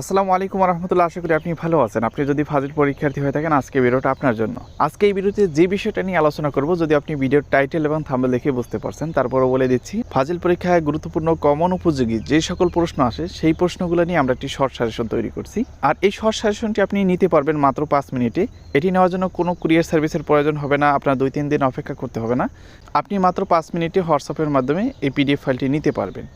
আসসালামু আলাইকুম রহমতুল্লাহ আশা করি আপনি ভালো আছেন। আপনি যদি ফাজিল পরীক্ষার্থী হয়ে থাকেন, আজকে ভিডিওটা আপনার জন্য। আজকে এই ভিডিওতে যে বিষয়টা নিয়ে আলোচনা করব, যদি আপনি ভিডিওর টাইটেল এবং থাম্বেল দেখে বুঝতে পারছেন, তারপরও বলে দিচ্ছি, ফাজিল পরীক্ষায় গুরুত্বপূর্ণ কমন উপযোগী যে সকল প্রশ্ন আসে, সেই প্রশ্নগুলো নিয়ে আমরা একটি শর্ট সাজেশন তৈরি করছি। আর এই শর্ট সাজেশনটি আপনি নিতে পারবেন মাত্র পাঁচ মিনিটে। এটি নেওয়ার জন্য কোনো কুরিয়ার সার্ভিসের প্রয়োজন হবে না, আপনার দুই, তিন দিন অপেক্ষা করতে হবে না। আপনি মাত্র পাঁচ মিনিটে হোয়াটসঅ্যাপের মাধ্যমে এই পিডিএফ ফাইলটি নিতে পারবেন।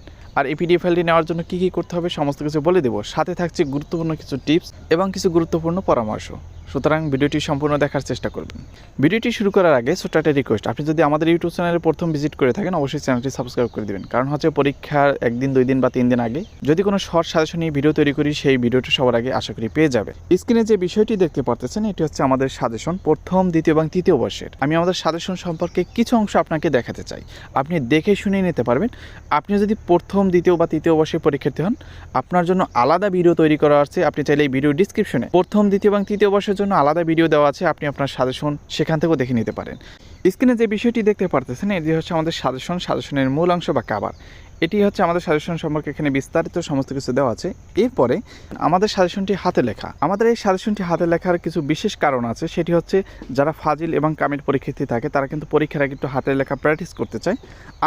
আর এই পিডিএফ ফাইলটি নেওয়ার জন্য কী কী করতে হবে সমস্ত কিছু বলে দেবো। সাথে থাকছে গুরুত্বপূর্ণ কিছু টিপস এবং কিছু গুরুত্বপূর্ণ পরামর্শ। সুতরাং ভিডিওটি সম্পূর্ণ দেখার চেষ্টা করবেন। ভিডিওটি শুরু করার আগে ছোট্ট রিকোয়েস্ট আপনি যদি আমাদের ইউটিউব চ্যানেলে প্রথম ভিজিট করে থাকেন, অবশ্যই চ্যানেলটি সাবস্ক্রাইব করে দিবেন। কারণ হচ্ছে পরীক্ষার একদিন দুই দিন বা তিন দিন আগে যদি কোনো শর্ট সাজেশন নিয়ে ভিডিও তৈরি করি, সেই ভিডিওটি সবার আগে আশা করি পেয়ে যাবে। স্ক্রিনে যে বিষয়টি দেখতে পারতেছেন, এটি হচ্ছে আমাদের সাজেশন প্রথম, দ্বিতীয় এবং তৃতীয় বর্ষের। আমি আমাদের সাজেশন সম্পর্কে কিছু অংশ আপনাকে দেখাতে চাই। আপনি দেখে শুনে নিতে পারবেন। আপনি যদি প্রথম, দ্বিতীয় বা তৃতীয় বর্ষের পরীক্ষার্থী হন, আপনার জন্য আলাদা ভিডিও তৈরি করা আছে। আপনি চাইলে এই ভিডিও ডিসক্রিপশনে প্রথম, দ্বিতীয় এবং তৃতীয় বর্ষের জন্য আলাদা ভিডিও দেওয়া আছে, আপনি আপনার সাজেশন সেখান থেকেও দেখে নিতে পারেন। স্ক্রিনে যে বিষয়টি দেখতে পারতেছেন, এটি হচ্ছে আমাদের সাজেশন সাজেশনের মূল অংশ বা কাবার এটি হচ্ছে আমাদের সাজেশন সম্পর্কে এখানে বিস্তারিত সমস্ত কিছু দেওয়া আছে। এরপরে আমাদের সাজেশনটি হাতে লেখা। আমাদের এই সাজেশনটি হাতে লেখার কিছু বিশেষ কারণ আছে। সেটি হচ্ছে যারা ফাজিল এবং কামিল পরীক্ষার্থী থাকে, তারা কিন্তু পরীক্ষার আগে একটু হাতের লেখা প্র্যাকটিস করতে চায়।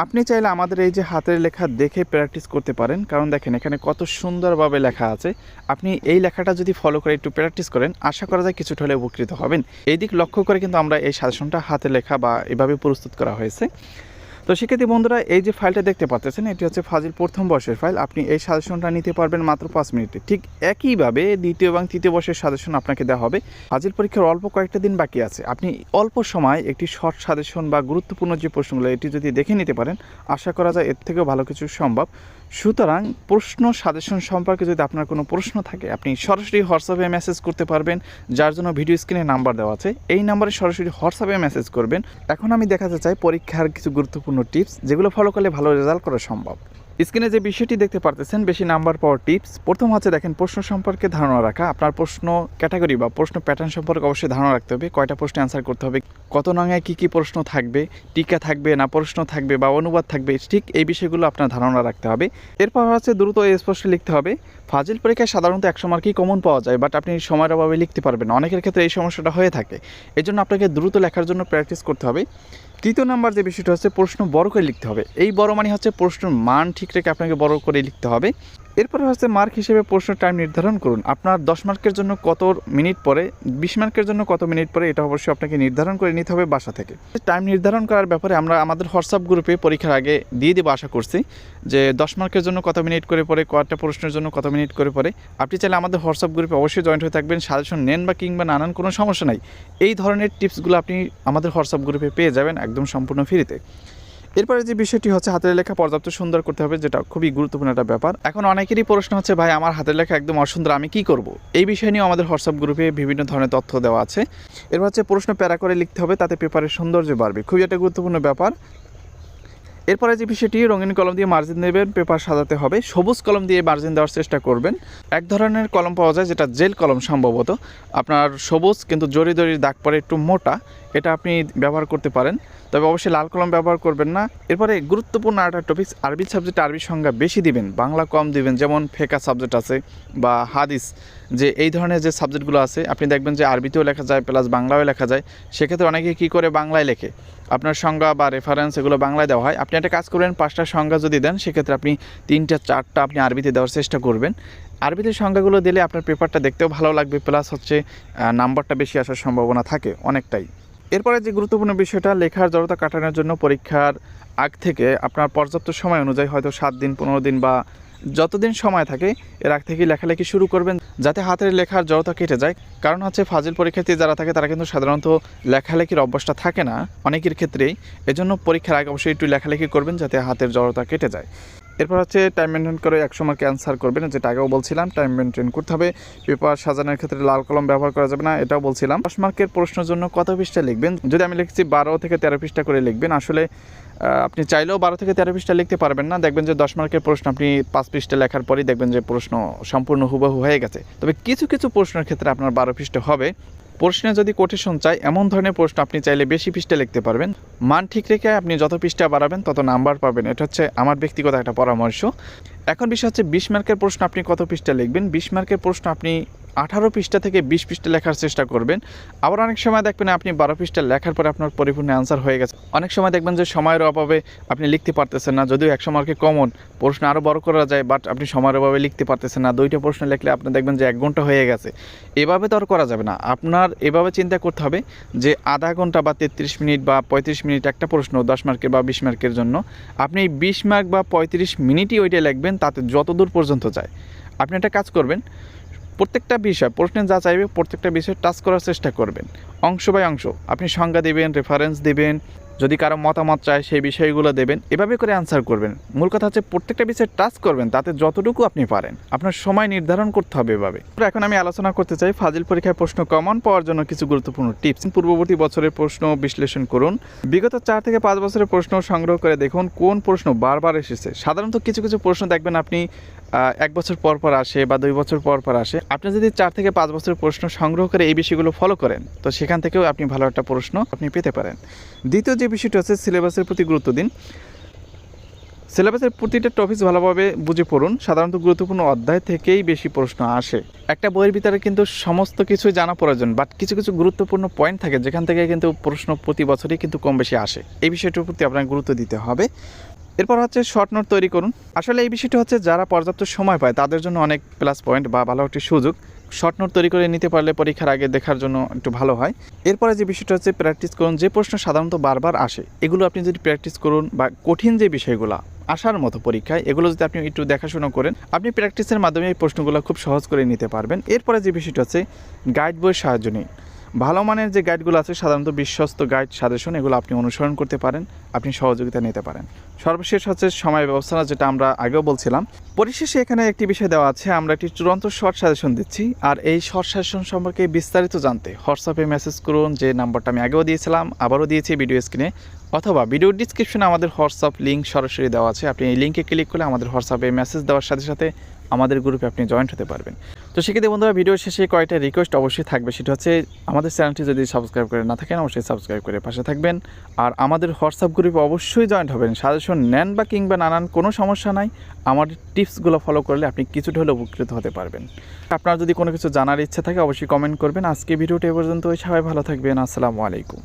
আপনি চাইলে আমাদের এই যে হাতের লেখা দেখে প্র্যাকটিস করতে পারেন। কারণ দেখেন, এখানে কত সুন্দরভাবে লেখা আছে। আপনি এই লেখাটা যদি ফলো করে একটু প্র্যাকটিস করেন, আশা করা যায় কিছুটা হলে উপকৃত হবেন। এই দিক লক্ষ্য করে কিন্তু আমরা এই সাজেশনটা হাতে লেখা বা এভাবে প্রস্তুত করা হয়েছে। তো শিক্ষার্থী বন্ধুরা, এই যে ফাইলটা দেখতে পাচ্ছেন এটি হচ্ছে ফাজিল প্রথম বর্ষের ফাইল আপনি এই সাজেশনটা নিতে পারবেন মাত্র পাঁচ মিনিটে। ঠিক একইভাবে দ্বিতীয় এবং তৃতীয় বর্ষের সাজেশন আপনাকে দেওয়া হবে। ফাজিল পরীক্ষার অল্প কয়েকটা দিন বাকি আছে। আপনি অল্প সময় একটি শর্ট সাজেশন বা গুরুত্বপূর্ণ যে প্রশ্নগুলো, এটি যদি দেখে নিতে পারেন, আশা করা যায় এর থেকেও ভালো কিছু সম্ভব। সুতরাং প্রশ্ন সাজেশন সম্পর্কে যদি আপনার কোনো প্রশ্ন থাকে, আপনি সরাসরি হোয়াটসঅ্যাপে মেসেজ করতে পারবেন, যার জন্য ভিডিও স্ক্রিনে নাম্বার দেওয়া আছে। এই নাম্বারে সরাসরি হোয়াটসঅ্যাপে মেসেজ করবেন। এখন আমি দেখাতে চাই পরীক্ষার কিছু গুরুত্বপূর্ণ টিপস যেগুলো ফলো করলে ভালো রেজাল্ট করা সম্ভব। স্ক্রিনে যে বিষয়টি দেখতে পারতেছেন, বেশি নাম্বার পাওয়ার টিপস প্রথম হচ্ছে দেখেন, প্রশ্ন সম্পর্কে ধারণা রাখা। আপনার প্রশ্ন ক্যাটাগরি বা প্রশ্ন প্যাটার্ন সম্পর্কে অবশ্যই ধারণা রাখতে হবে। কয়টা প্রশ্নে অ্যান্সার করতে হবে? কত নঙে কী কী প্রশ্ন থাকবে? টিকা থাকবে না প্রশ্ন থাকবে বা অনুবাদ থাকবে? ঠিক এই বিষয়গুলো আপনার ধারণা রাখতে হবে। এরপর হচ্ছে দ্রুত স্পষ্ট লিখতে হবে। ফাজিল পরীক্ষায় সাধারণত একশো মার্কই কমন পাওয়া যায় বাট আপনি সময়ের অভাবে লিখতে পারবেন। অনেকের ক্ষেত্রে এই সমস্যাটা হয়ে থাকে। এই জন্য আপনাকে দ্রুত লেখার জন্য প্র্যাকটিস করতে হবে। তৃতীয় নাম্বার যে বিষয়টা হচ্ছে প্রশ্ন বড় করে লিখতে হবে। এই বড় মানে হচ্ছে প্রশ্নের মান ঠিক রেখে আপনাকে বড় করে লিখতে হবে। এরপরে হচ্ছে মার্ক হিসেবে প্রশ্ন টাইম নির্ধারণ করুন। আপনার দশ মার্কের জন্য কত মিনিট পরে বিশ মার্কের জন্য কত মিনিট পরে এটা অবশ্যই আপনাকে নির্ধারণ করে নিতে হবে বাসা থেকে। টাইম নির্ধারণ করার ব্যাপারে আমরা আমাদের হোয়াটসঅ্যাপ গ্রুপে পরীক্ষার আগে দিয়ে দেবো আশা করছি যে দশ মার্কের জন্য কত মিনিট করে পরে কয়টা প্রশ্নের জন্য কত মিনিট করে পরে আপনি চাইলে আমাদের হোয়াটসঅ্যাপ গ্রুপে অবশ্যই জয়েন্ট হয়ে থাকবেন, সাজেশন নেন বা কিংবা নানান কোনো সমস্যা নাই। এই ধরনের টিপসগুলো আপনি আমাদের হোয়াটসঅ্যাপ গ্রুপে পেয়ে যাবেন একদম সম্পূর্ণ ফ্রিতে এরপরে যে বিষয়টি হচ্ছে, হাতের লেখা পর্যাপ্ত সুন্দর করতে হবে, যেটা খুবই গুরুত্বপূর্ণ একটা ব্যাপার। এখন অনেকেরই প্রশ্ন হচ্ছে, ভাই, আমার হাতের লেখা একদম অসুন্দর, আমি কি করব? এই বিষয় নিয়ে আমাদের হোয়াটসঅ্যাপ গ্রুপে বিভিন্ন ধরনের তথ্য দেওয়া আছে। এরপর হচ্ছে, প্রশ্ন প্যারা করে লিখতে হবে, তাতে পেপারের সৌন্দর্য বাড়বে। খুবই একটা গুরুত্বপূর্ণ ব্যাপার। এরপরে যে বিষয়টি, রঙিন কলম দিয়ে মার্জিন দেবেন পেপার সাজাতে হবে। সবুজ কলম দিয়ে মার্জিন দেওয়ার চেষ্টা করবেন। এক ধরনের কলম পাওয়া যায়, যেটা জেল কলম সম্ভবত। আপনার সবুজ কিন্তু জড়ি দড়ির দাগ পরে একটু মোটা। এটা আপনি ব্যবহার করতে পারেন। তবে অবশ্যই লাল কলম ব্যবহার করবেন না। এরপরে গুরুত্বপূর্ণ একটা টপিক আরবি সাবজেক্টে আরবি সংজ্ঞা বেশি দিবেন, বাংলা কম দিবেন, যেমন ফেকা সাবজেক্ট আছে বা হাদিস, যে এই ধরনের যে সাবজেক্টগুলো আছে, আপনি দেখবেন যে আরবিতেও লেখা যায় প্লাস বাংলাও লেখা যায়। সেক্ষেত্রে অনেকে কী করে বাংলায় লেখে? আপনার সংজ্ঞা বা রেফারেন্স এগুলো বাংলায় দেওয়া হয়। আপনি একটা কাজ করবেন, পাঁচটা সংজ্ঞা যদি দেন, সেক্ষেত্রে আপনি তিনটা, চারটা আপনি আরবিতে দেওয়ার চেষ্টা করবেন। আরবিতে সংজ্ঞাগুলো দিলে আপনার পেপারটা দেখতেও ভালো লাগবে প্লাস হচ্ছে নাম্বারটা বেশি আসার সম্ভাবনা থাকে অনেকটাই। এরপরে যে গুরুত্বপূর্ণ বিষয়টা, লেখার জড়তা কাটানোর জন্য পরীক্ষার আগ থেকে আপনার পর্যাপ্ত সময় অনুযায়ী হয়তো সাত দিন, পনেরো দিন বা যতদিন সময় থাকে, এর আগ থেকেই লেখালেখি শুরু করবেন যাতে হাতের লেখার জড়তা কেটে যায়। কারণ হচ্ছে ফাজিল পরীক্ষার্থী যারা থাকে, তারা কিন্তু সাধারণত লেখালেখির অভ্যাসটা থাকে না অনেকের ক্ষেত্রেই। এজন্য পরীক্ষার আগে অবশ্যই একটু লেখালেখি করবেন যাতে হাতের জড়তা কেটে যায়। এরপর হচ্ছে টাইম মেনটেন করে একশো মার্কে অ্যান্সার করবেন যেটা আগেও বলছিলাম টাইম মেনটেন করতে হবে। পেপার সাজানোর ক্ষেত্রে লাল কলম ব্যবহার করা যাবে না, এটাও বলছিলাম। দশ মার্কের প্রশ্নের জন্য কত পৃষ্ঠা লিখবেন? যদি আমি লিখছি বারো থেকে তেরো পৃষ্ঠা করে লিখবেন, আসলে আপনি চাইলেও বারো থেকে তেরো পৃষ্ঠা লিখতে পারবেন না। দেখবেন যে দশ মার্কের প্রশ্ন আপনি পাঁচ পৃষ্ঠা লেখার পরেই দেখবেন যে প্রশ্ন সম্পূর্ণ হুবহু হয়ে গেছে। তবে কিছু কিছু প্রশ্নের ক্ষেত্রে আপনার বারো পৃষ্ঠা হবে। প্রশ্নে যদি কোটেশন চাই, এমন ধরনের প্রশ্ন আপনি চাইলে বেশি পৃষ্ঠা লিখতে পারবেন। মান ঠিক রেখে আপনি যত পৃষ্ঠা বাড়াবেন, তত নাম্বার পাবেন। এটা হচ্ছে আমার ব্যক্তিগত একটা পরামর্শ। এখন বিষয় হচ্ছে, বিশ মার্কের প্রশ্ন আপনি কত পৃষ্ঠা লিখবেন? বিশ মার্কের প্রশ্ন আপনি আঠারো পৃষ্ঠা থেকে বিশ পৃষ্ঠা লেখার চেষ্টা করবেন। আবার অনেক সময় দেখবেন আপনি বারো পৃষ্ঠা লেখার পরে আপনার পরিপূর্ণ অ্যান্সার হয়ে গেছে। অনেক সময় দেখবেন যে, সময়ের অভাবে আপনি লিখতে পারতেছেন না। যদিও একশো মার্কে কমন প্রশ্ন আরও বড় করা যায় বাট আপনি সময়ের অভাবে লিখতে পারতেছেন না। দুইটা প্রশ্ন লিখলে আপনি দেখবেন যে, এক ঘণ্টা হয়ে গেছে। এভাবে তো আর করা যাবে না। আপনার এভাবে চিন্তা করতে হবে যে, আধা ঘণ্টা বা তেত্রিশ মিনিট বা পঁয়ত্রিশ মিনিট একটা প্রশ্ন দশ মার্কের বা বিশ মার্কের জন্য। আপনি বিশ মার্ক বা পঁয়ত্রিশ মিনিটই ওইটা লিখবেন, তাতে যত দূর পর্যন্ত যায়। আপনি একটা কাজ করবেন, প্রত্যেকটা বিষয়, প্রশ্নে যা চাইবে প্রত্যেকটা বিষয় টাচ করার চেষ্টা করবেন। অংশ বাই অংশ। আপনি সংজ্ঞা দেবেন রেফারেন্স দেবেন যদি কারও মতামত চায় সেই বিষয়গুলো দেবেন, এভাবে করে অ্যান্সার করবেন। মূল কথা হচ্ছে প্রত্যেকটা বিষয়ে টাচ করবেন, তাতে যতটুকু আপনি পারেন। আপনার সময় নির্ধারণ করতে হবে এভাবে। এখন আমি আলোচনা করতে চাই ফাজিল পরীক্ষায় প্রশ্ন কমন পাওয়ার জন্য কিছু গুরুত্বপূর্ণ টিপস পূর্ববর্তী বছরের প্রশ্ন বিশ্লেষণ করুন। বিগত চার থেকে পাঁচ বছরের প্রশ্ন সংগ্রহ করে দেখুন কোন প্রশ্ন বারবার এসেছে। সাধারণত কিছু কিছু প্রশ্ন দেখবেন আপনি এক বছর পর পর আসে বা দুই বছর পর পর আসে, আপনি যদি চার থেকে পাঁচ বছরের প্রশ্ন সংগ্রহ করে এই বিষয়গুলো ফলো করেন, তো সেখান থেকেও আপনি ভালো একটা প্রশ্ন আপনি পেতে পারেন। দ্বিতীয় যে বিষয়টি হচ্ছে সিলেবাসের প্রতি গুরুত্ব দিন। সিলেবাসের প্রতিটা টপিক ভালোভাবে বুঝে পড়ুন, সাধারণত গুরুত্বপূর্ণ অধ্যায় থেকেই বেশি প্রশ্ন আসে। একটা বইয়ের ভিতরে কিন্তু সমস্ত কিছুই জানা প্রয়োজন বাট কিছু কিছু গুরুত্বপূর্ণ পয়েন্ট থাকে, যেখান থেকে কিন্তু প্রশ্ন প্রতি বছরই কিন্তু কম বেশি আসে। এই বিষয়টির প্রতি আপনার গুরুত্ব দিতে হবে। এরপর হচ্ছে শর্ট নোট তৈরি করুন। আসলে এই বিষয়টি হচ্ছে যারা পর্যাপ্ত সময় পায়, তাদের জন্য অনেক প্লাস পয়েন্ট বা ভালো একটি সুযোগ। শর্ট নোট তৈরি করে নিতে পারলে পরীক্ষার আগে দেখার জন্য একটু ভালো হয়। এরপরে যে বিষয়টা হচ্ছে প্র্যাকটিস করুন, যে প্রশ্ন সাধারণত বারবার আসে, এগুলো আপনি যদি প্র্যাকটিস করুন বা কঠিন যে বিষয়গুলো আসার মতো পরীক্ষায়, এগুলো যদি আপনি একটু দেখাশোনা করেন, আপনি প্র্যাকটিসের মাধ্যমে এই প্রশ্নগুলো খুব সহজ করে নিতে পারবেন। এরপরে যে বিষয়টা হচ্ছে গাইড বইয়ের সাহায্য নিন। ভালো মানের যে গাইডগুলো আছে, সাধারণত বিশ্বস্ত গাইড সাজেশন এগুলো আপনি অনুসরণ করতে পারেন, আপনি সহযোগিতা নিতে পারেন। সর্বশেষ হচ্ছে সময় ব্যবস্থা যেটা আমরা আগেও বলছিলাম। পরিশেষে এখানে একটি বিষয় দেওয়া আছে, আমরা একটি চূড়ান্ত শর্ট সাজেশন দিচ্ছি। আর এই শর্ট সাজেশন সম্পর্কে বিস্তারিত জানতে হোয়াটসঅ্যাপে মেসেজ করুন, যে নাম্বারটা আমি আগেও দিয়েছিলাম, আবারও দিয়েছি ভিডিও স্ক্রিনে অথবা ভিডিও ডিসক্রিপশনে আমাদের হোয়াটসঅ্যাপ লিঙ্ক সরাসরি দেওয়া আছে। আপনি এই লিঙ্কে ক্লিক করলে আমাদের হোয়াটসঅ্যাপে মেসেজ দেওয়ার সাথে সাথে আমাদের গ্রুপে আপনি জয়েন্ট হতে পারবেন। তো সেক্ষেত্রে বন্ধুরা ভিডিও শেষে কয়েকটা রিকোয়েস্ট অবশ্যই থাকবে। সেটা হচ্ছে আমাদের চ্যানেলটি যদি সাবস্ক্রাইব করে না থাকেন, অবশ্যই সাবস্ক্রাইব করে পাশে থাকবেন। আর আমাদের হোয়াটসঅ্যাপ গ্রুপে অবশ্যই জয়েন্ট হবেন। সাজেশন নেন বা কিংবা নানান কোনো সমস্যা নাই। আমার টিপসগুলো ফলো করলে আপনি কিছুটা হলেও উপকৃত হতে পারবেন। আপনার যদি কোনো কিছু জানার ইচ্ছা থাকে, অবশ্যই কমেন্ট করবেন। আজকে ভিডিওটি এ পর্যন্ত সবাই ভালো থাকবেন। আসসালামু আলাইকুম।